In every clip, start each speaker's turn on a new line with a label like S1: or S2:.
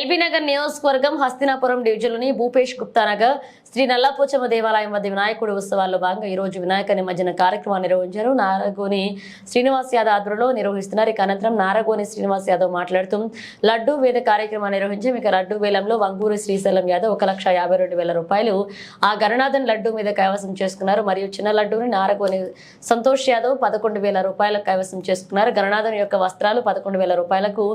S1: LB Nagar నియోజకవర్గం హస్తినాపురం డివిజన్లోని భూపేష్ గుప్తా నగర్ శ్రీ నల్లాపోచమ్మ దేవాలయం వద్ద వినాయకుడి ఉత్సవాల్లో భాగంగా ఈ రోజు వినాయక నిమజ్జన కార్యక్రమాన్ని నిర్వహించారు. నారగోని శ్రీనివాస్ యాదవ్ ఆధ్వర్యంలో నిర్వహిస్తున్నారు. ఇక అనంతరం నారగోని శ్రీనివాస్ యాదవ్ మాట్లాడుతూ లడ్డు వేద కార్యక్రమాన్ని నిర్వహించి. ఇక లడ్డూ వేలంలో వంగూరు శ్రీశైలం యాదవ్ ఒక లక్ష యాభై రెండు వేల రూపాయలు ఆ గణనాథన్ లడ్డు మీద కైవసం చేసుకున్నారు. మరియు చిన్న లడ్డూని నారగోని సంతోష్ యాదవ్ పదకొండు వేల రూపాయలకు కైవసం చేసుకున్నారు. గణనాథన్ యొక్క వస్త్రాలు పదకొండు వేల రూపాయలకు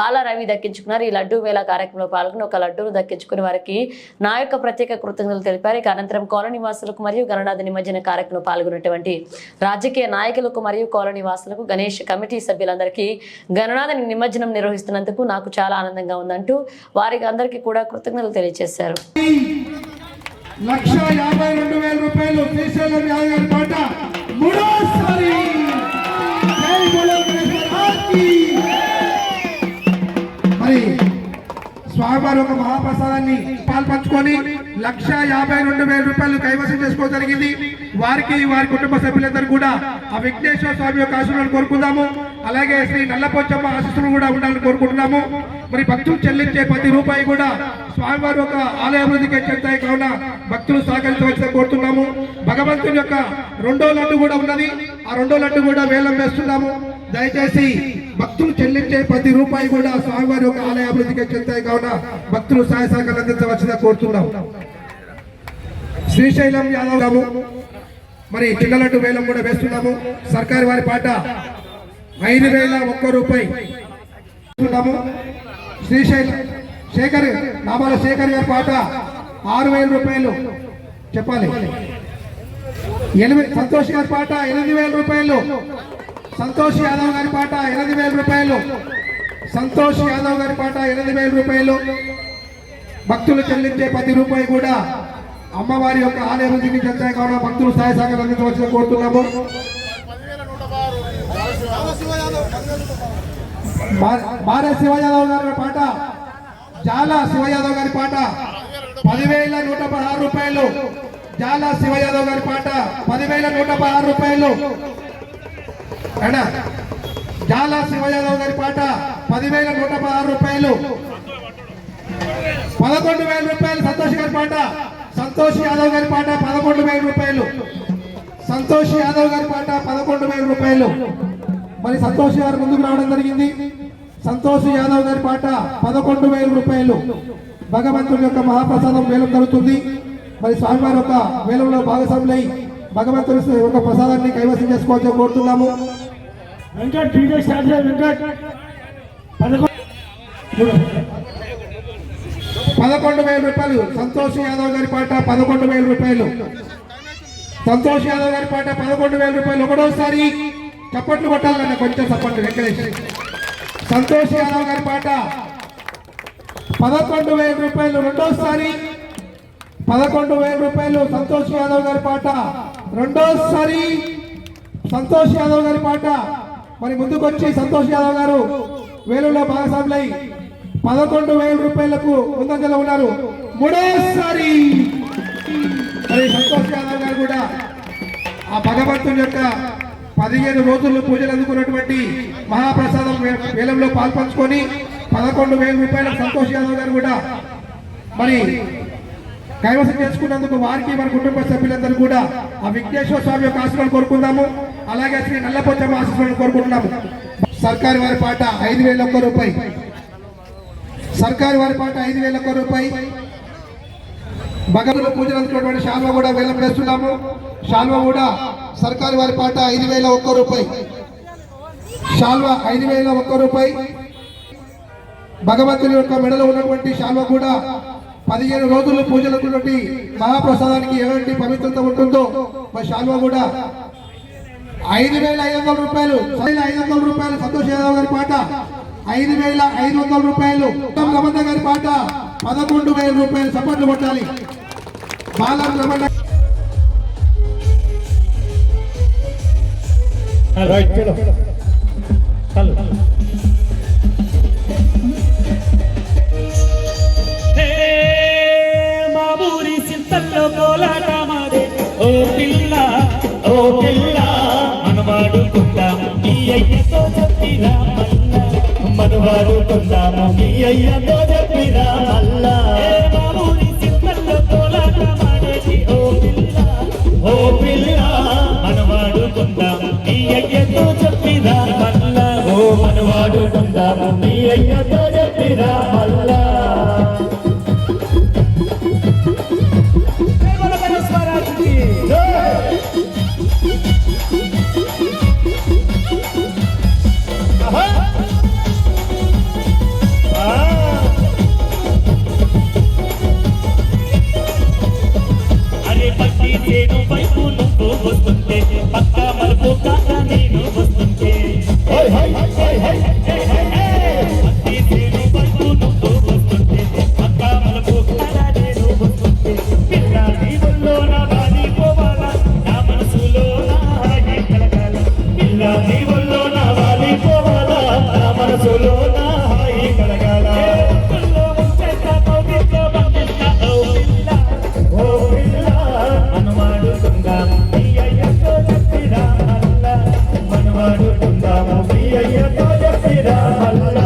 S1: బాల రవి దక్కించుకున్నారు. ఈ లడ్డు వేల కార్యక్రమంలో పాల్గొని ఒక లడ్డూను దక్కించుకుని వారికి నా యొక్క ప్రత్యేక కృతజ్ఞతలు తెలిపారు. ఇక అనంతరం కాలనీ వాసులకు మరియు గణనాథ నిమజ్జన కార్యక్రమంలో పాల్గొన్నటువంటి రాజకీయ నాయకులకు మరియు కాలనీ వాసులకు గణేష్ కమిటీ సభ్యులందరికీ గణనాథ నిమజ్జనం నిర్వహిస్తున్నందుకు నాకు చాలా ఆనందంగా ఉందంటూ వారికి అందరికీ కూడా కృతజ్ఞతలు తెలియజేశారు.
S2: లక్ష యాభై రెండు వేల రూపాయలు శ్రీశైలం యాదవ్ పాట మూడోసారి స్వామివారి ఒక మహాప్రసాదాన్ని పాల్పంచుకొని లక్ష యాభై రెండు వేల రూపాయలు కైవసం చేసుకోవడం జరిగింది. వారికి వారి కుటుంబ సభ్యులందరూ కూడా ఆ విఘ్నేశ్వర స్వామి యొక్క ఆశీర్వాదాలు కోరుకుందాము. అలాగే శ్రీ నల్లపోచమ్మ ఆశీస్సులు కూడా ఉండాలని కోరుకుంటున్నాము. మరి భక్తులు చెల్లించే ప్రతి రూపాయి కూడా స్వామివారి యొక్క ఆలయ అభివృద్ధికి చెందుతాయి కావున భక్తులు సహకరించవలసిన కోరుతున్నాము. భగవంతుని యొక్క రెండో లడ్డు కూడా ఉన్నది. ఆ రెండో లడ్డు కూడా వేలం వేస్తున్నాము. దయచేసి భక్తులు చెల్లించే ప్రతి రూపాయి కూడా స్వామివారి యొక్క ఆలయ అభివృద్ధికి చెందుతాయి కావున భక్తులు సహాయ సహకారాలు అందించవలసిన కోరుతున్నాం. శ్రీశైలం యాదవ్ రాము మరి చిన్నలడ్డు వేలం కూడా వేస్తున్నాము. సర్కారు వారి పాట ఐదు వేల ఒక్క రూపాయి శ్రీశైలం శేఖర్ నామాల శేఖర్ గారి పాట ఆరు వేల రూపాయలు. చెప్పాలి. ఎనిమిది సంతోష్ గారి పాట ఎనిమిది వేల రూపాయలు. సంతోష్ యాదవ్ గారి పాట ఎనిమిది వేల రూపాయలు. సంతోష్ యాదవ్ గారి పాట ఎనిమిది వేల రూపాయలు. భక్తులు చెల్లించే ప్రతి రూపాయి కూడా అమ్మవారి యొక్క ఆలయ అభివృద్ధికి చెందాయి కావడం భక్తులు సహాయ సహకారం అందించవలసిన కోరుతున్నాము. భారత శివయాదవ్ గారి పాట జాల శివయాదవ్ గారి పాట పదివేల నూట పదహారు రూపాయలు. జాల శివయాదవ్ గారి పాట పదివేల నూట పదహారు రూపాయలు. అన్నా జాల శివ యాదవ్ గారి పాట పదివేల నూట పదహారు రూపాయలు. పదకొండు వేల రూపాయలు సంతోష్ గారి పాట. సంతోష్ యాదవ్ గారి పాట పదకొండు వేల రూపాయలు. సంతోష్ యాదవ్ గారి పాట పదకొండు వేల రూపాయలు. మరి సంతోష్ గారు ముందుకు రావడం జరిగింది. సంతోష్ యాదవ్ గారి పాట పదకొండు వేల రూపాయలు. భగవంతుడి యొక్క మహాప్రసాదం వేలం జరుగుతుంది. మరి స్వామివారి యొక్క వేలంలో భాగస్వాములై భగవంతుడి యొక్క ప్రసాదాన్ని కైవసం చేసుకోవాలని కోరుతున్నాము.
S3: Venkat TK start Venkat. పదకొండు
S2: పదకొండు వేల రూపాయలు. సంతోష్ యాదవ్ గారి పాట పదకొండు వేల రూపాయలు. సంతోష్ యాదవ్ గారి పాట పదకొండు వేల రూపాయలు. ఒకటోసారి చప్పట్లు కొట్టాలన్న కొంచెం చప్పట్లు వెంకటేష్. సంతోష్ యాదవ్ గారి పాట పదకొండు వేల రూపాయలు. రెండోసారి పదకొండు వేల రూపాయలు. సంతోష్ యాదవ్ గారి పాట రెండోసారి సంతోష్ యాదవ్ గారి పాట మరి ముందుకొచ్చి సంతోష్ యాదవ్ గారు వేలులో భాగస్వాములై పదకొండు వేల రూపాయలకు ముందంజలో ఉన్నారు. మూడోసారి మరి సంతోష్ యాదవ్ గారు కూడా ఆ భగవంతుని యొక్క పదిహేను రోజుల్లో పూజలు అందుకున్నటువంటి మహాప్రసాదం వేలంలో పాల్పంచుకొని పదకొండు వేల రూపాయల సంతోష్ యాదవ్ గారు కూడా మరి కైవసం చేసుకున్నందుకు వారికి మన కుటుంబ సభ్యులందరూ కూడా ఆ విఘ్నేశ్వర స్వామి యొక్క ఆశీర్వాదం కోరుకుందాము. అలాగే శ్రీ నల్లపోచమ్మ ఆశీర్వాదం కోరుకుంటున్నాము. సర్కారు వారి పాట ఐదు వేల ఒక్క రూపాయి. సర్కారు వారి పాట ఐదు వేల ఒక్క రూపాయి. భగవంతుడు పూజలు అందుకున్నటువంటి శాల్వ కూడా వేలం వేస్తున్నాము. శాల్వ కూడా సర్కారు వారి పాట ఐదు వేల ఒక్క రూపాయి. శాల్వ ఐదు వేల ఒక్క రూపాయి. భగవంతుని యొక్క మెడలో ఉన్నటువంటి శాల్వ కూడా పదిహేను రోజులు పూజలకున్నటువంటి మహాప్రసాదానికి ఎలాంటి పవిత్రత ఉంటుందో మరి శాల్వ కూడా ఐదు వేల ఐదు వందల రూపాయలు. ఐదు ఐదు వందల రూపాయలు సంతోష్ యాదవ్ గారి పాట. ఐదు వేల ఐదు వందల రూపాయలు రమణ గారి పాట. పదకొండు వేల రూపాయలు సపోర్ట్లు కొట్టాలి. బాలం రమణ
S3: రైట్ మా ఊరి సింతల్లో కోలాట మాదే ఓ పిల్ల ఓ పిల్ల. చెప్పిరా మల్ల మనవాడుకుందాము ఈ అయ్యతో చెప్పిరా
S4: Santa María y a todas las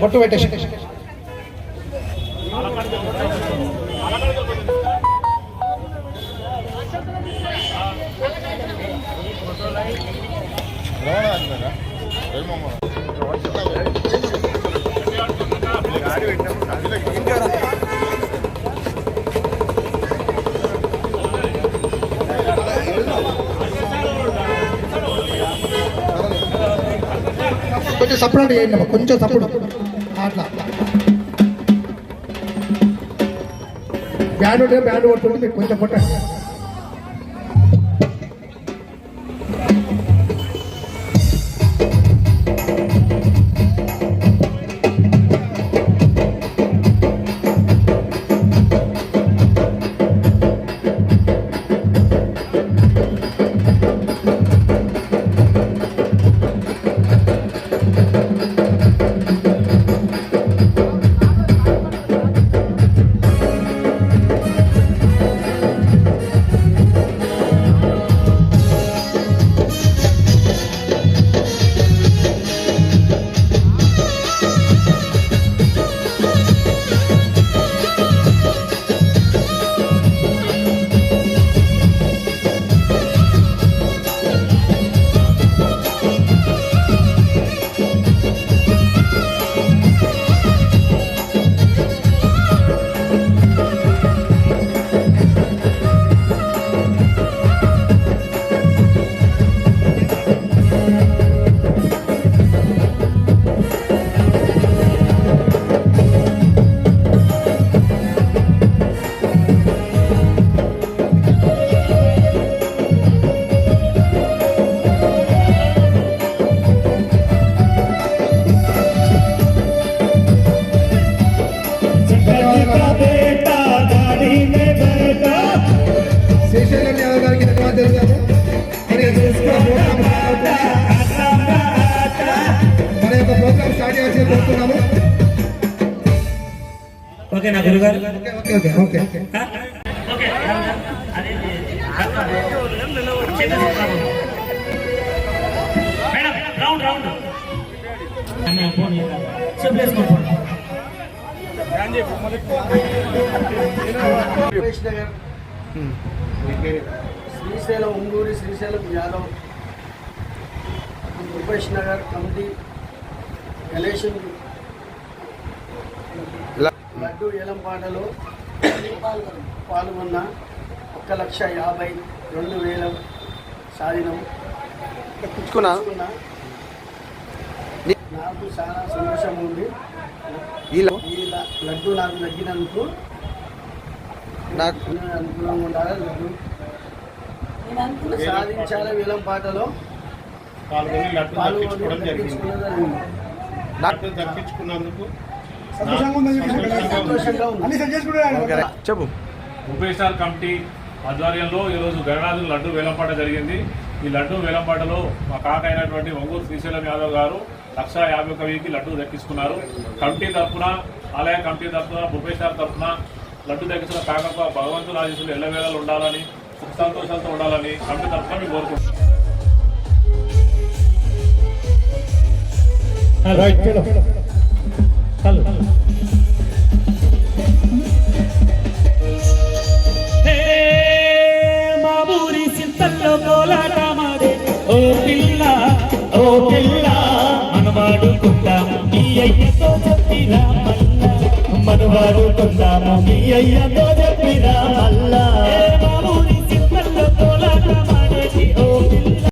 S2: బొట్టు పెట్టేసి కొంచెం సపోర్ట్ చేయండి కొంచెం సపోర్ట్. అట్లా. బ్యాండ్ ఉంటే బ్యాండ్ కొట్టుకుంటే కొంచెం కొట్టండి. కోరుతున్నాము
S4: ఓకేనా గురుగారు? Okay okay okay okay madam round
S5: round. Phone Srisailam Unguri Srisailam Yadav Rupesh Nagar committee election laddu ఏలంపాటలో పాల్గొన్న ఒక్క లక్ష యాభై రెండు వేల సాధినం.
S6: తెచ్చుకున్నా.
S5: నాకు చాలా సంతోషం ఉంది.
S6: వీళ్ళ
S5: ఈ లడ్డు నాకు తగ్గినందుకు
S6: నాకు
S5: అనుకూలంగా ఉండాలి? లడ్డు సాధించాల? వేలం పాటలో
S7: పాల్గొని లడ్డు దక్కించుకోవడం జరిగింది దక్కించుకున్నందుకు
S6: చెప్పు.
S7: ఉపేశాల్ కమిటీ ఆధ్వర్యంలో ఈరోజు గణనాథుల లడ్డు వేలంపాట జరిగింది. ఈ లడ్డు వేలంపాటలో మా కాక అయినటువంటి ఒంగూరు శ్రీశైలం యాదవ్ గారు లక్ష యాభై ఒక వెయ్యికి లడ్డు దక్కించుకున్నారు. కమిటీ తరఫున ఆలయ కమిటీ తరఫున భూపేశాల్ తరఫున లడ్డు దక్కించిన కాకకు ఆ భగవంతుల ఆశీస్సులు ఎల్లవేళలు ఉండాలని సుఖ సంతోషాలతో ఉండాలని కమిటీ తరఫున మేము కోరుకుంటున్నాం.
S3: రైట్ కలు
S4: మా ఊరి చింతల్లో ఓ పిల్ల ఓ పిల్ల మనవాడుకుంటాం ఈ అయ్యతో చెప్పిన మనవాడుకుంటాము అయ్యతో